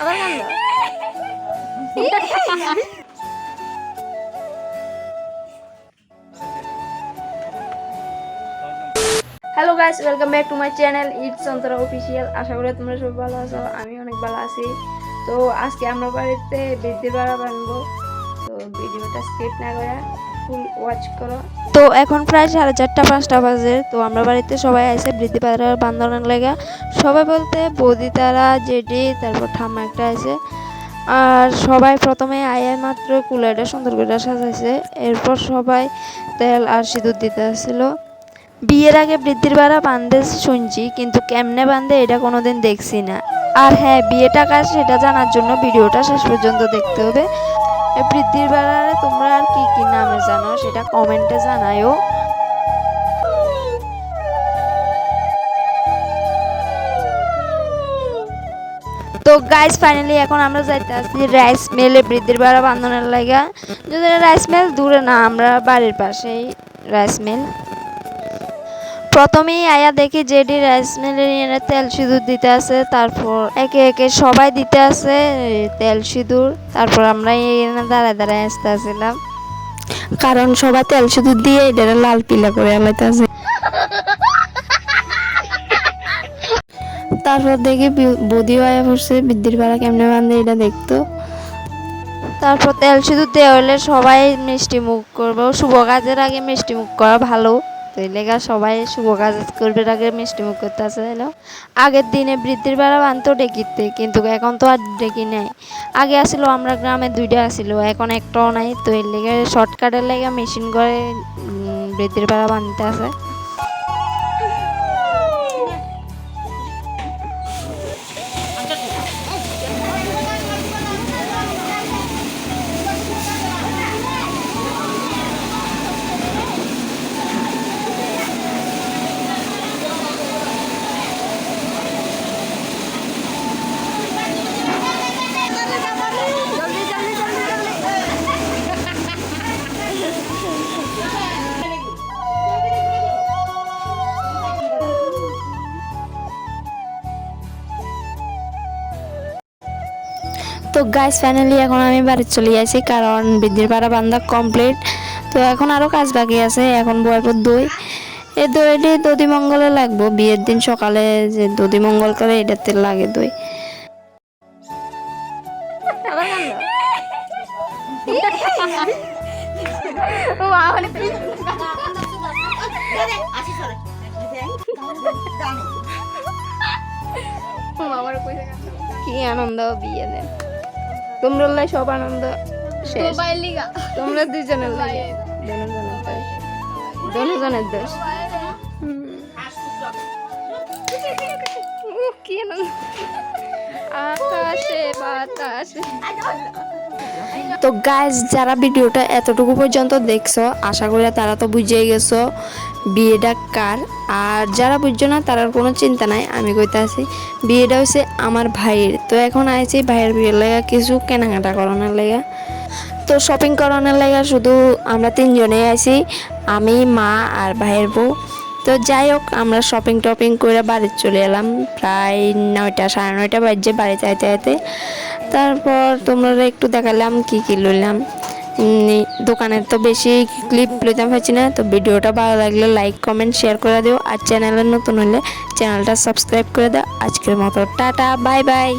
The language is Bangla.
Hello guys welcome back to my channel it's Antara official আশা করি তোমরা সব ভালো আছো, আমি অনেক ভালো আছি। তো আজকে আমরা বাড়িতে বৃদ্ধি বাড়া বানবো। তো ভিডিওটা স্কিপ না করে ফুল ওয়াচ করো। তো এখন প্রায় সাড়ে চারটা, পাঁচটা বাজে। তো আমরা বাড়িতে সবাই আছে বৃদ্ধি বাড়ার বান্ধবের লেগা। সবাই বলতে বৌদি, তারা জেডি তারপর ঠাম্মা একটা আছে আর সবাই প্রথমে আয়া মাত্র কুলারটা সুন্দর করে সাজাইছে। এরপর সবাই তেল আর সিঁদুর দিতে আসছিল। বিয়ের আগে বৃদ্ধির ভাড়া বান্ধে শুনছি, কিন্তু কেমনে বান্ধে এটা কোনোদিন দেখছি না। আর হ্যাঁ বিয়েটা কাজ সেটা জানার জন্য ভিডিওটা শেষ পর্যন্ত দেখতে হবে। বৃদ্ধির বেলায় তোমরা আর কি কি নামে জানো সেটা কমেন্টে জানায়ও। তো গাইস ফাইনালি এখন আমরা যাইতে আসছি রাইস মিলে বৃদ্ধির ভাড়া বান্ধনের লাগা। যদি রাইস মিল দূরে না, আমরা বাড়ির পাশেই রাইস মিল প্রথমেই আয়া দেখি জেডি রাইস মিলে তেল সিঁদুর দিতে আছে তারপর একে একে সবাই দিতে আছে তেল সিঁদুর তারপর আমরা এখানে দাঁড়ায় দাঁড়ায় আসতে আসছিলাম কারণ সবাই তেল সিঁদুর দিয়ে এটা লাল পিলা করে আলাইতে আছে। তারপর দেখি বদিও আয়া পড়ছে বৃদ্ধির পাড়া কেমনে বান্ধে এটা দেখতো। তারপর তেল সিঁদুর দেওয়া হলে সবাই মিষ্টি মুখ করব। শুভ কাজের আগে মিষ্টি মুখ করা ভালো। তো এই সবাই শুভ কাজ করবে আগে মিষ্টি মুখ করতে আসে এলো আগের দিনে বৃদ্ধির বেড়া বানতো ডেকিতে, কিন্তু এখন তো আর ডেকি নেই। আগে আসিল, আমরা গ্রামে দুইটা আসিল, এখন একটাও নাই। তো এর লেগে শর্টকাটের লেগে মেশিন করে বৃদ্ধির বেড়া বানতে আছে। তো গাইস ফাইনালি এখন আমি বাড়ি চলে যাচ্ছি কারণ বৃদ্ধির পাড়া বান্ধা কমপ্লিট তো এখন আরও কাজ বাকি আছে, এখন বয়পুর দই। এই দইটি দধি মঙ্গলে লাগবো, বিয়ের দিন সকালে যে দধি মঙ্গল করে, এটাতে লাগে দই। কি আনন্দ বিয়ে দেন। তোমরা লাই সব আনন্দ শেষ। তোমরা দুজনের লাগে জনের দোষ কি আনন্দ তো গাইজ যারা ভিডিওটা এতটুকু পর্যন্ত দেখছ, আশা করি তারা তো বুঝেই গেছো বিয়েটা কার। আর যারা বুঝছ না তার কোনো চিন্তা নাই, আমি কইতে আছি বিয়েটা হচ্ছে আমার ভাইয়ের। তো এখন আইছি ভাইয়ের বিয়ের লেগা কিছু কেনাকাটা করানোর লেগা। তো শপিং করানোর লেগা শুধু আমরা তিনজনেই আছি আমি, মা আর ভাইয়ের বউ। তো যাই হোক, আমরা শপিং টপিং করে বাড়ি চলে এলাম। প্রায় নয়টা, সাড়ে নয়টা বাজছে বাড়িতে আইতে আইতে তারপর তোমরা একটু দেখালাম কি কি লইলাম। দোকানের তো বেশি ক্লিপ লইতাম পারছি না, তো ভিডিওটা ভালো লাগলে লাইক কমেন্ট শেয়ার করে দিও। আর চ্যানেলের নতুন হলে চ্যানেলটা সাবস্ক্রাইব করে দাও। আজকের মতো টাটা বাই বাই